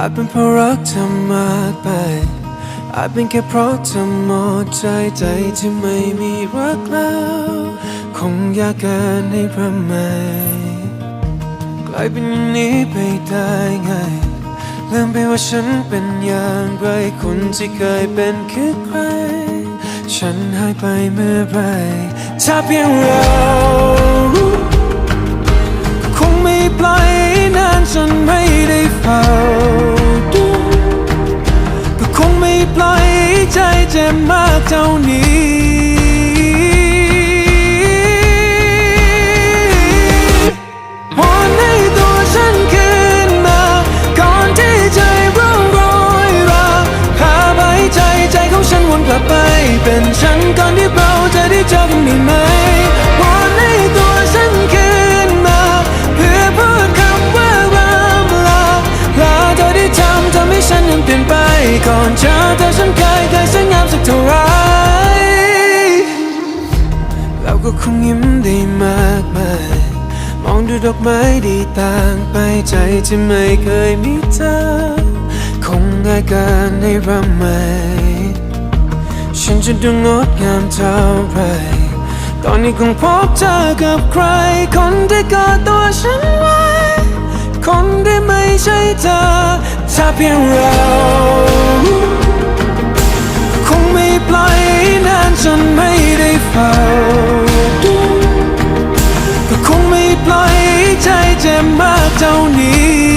อาจเป็นเพราะรักเธอมากไป อาจเป็นแค่เพราะเธอหมดใจใจที่ไม่มีรักแล้ว คงยากเกินให้พระไมกลายเป็นอย่างนี้ไปได้ไงลืมไปว่าฉันเป็นอย่างไรคนที่เคยเป็นคือใคร ฉันหายไปเมื่อไรถ้าเพียงเรา จ็บมากเท่านี้วอนให้ตัวฉันคืนมา ก่อนที่ใจร่องรอยราพาไปใจใจของฉันวนกลับไป เป็นฉันก่อนที่เราจะได้เจอกันได้ไหม ยิ้มได้มากมาย มองดูดอกไม้ดีต่างไปใจที่ไม่เคยมีเธอ คงง่ายเกินให้รำไหม ฉันจะดูงดงามเท่าไรตอนนี้คงพบเจอกับใคร คนที่กอดตัวฉันไว้ คนที่ไม่ใช่เธอ ถ้าเพียงเราคงไม่ปล่อยนานจนไม่ ใจเจ็บมากเท่านี้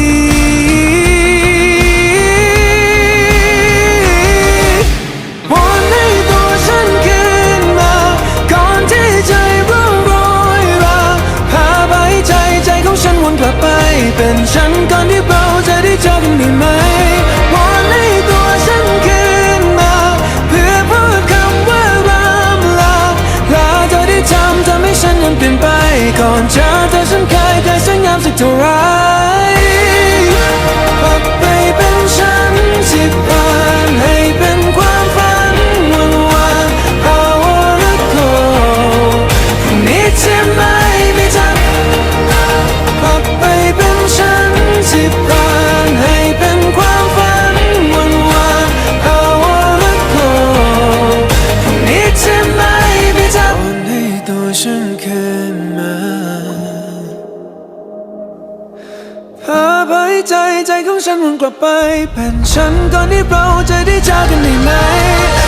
เคย หาหายใจใจของฉันวนกลับไปเป็นฉันก่อนที่เราจะได้จากกันได้ไหม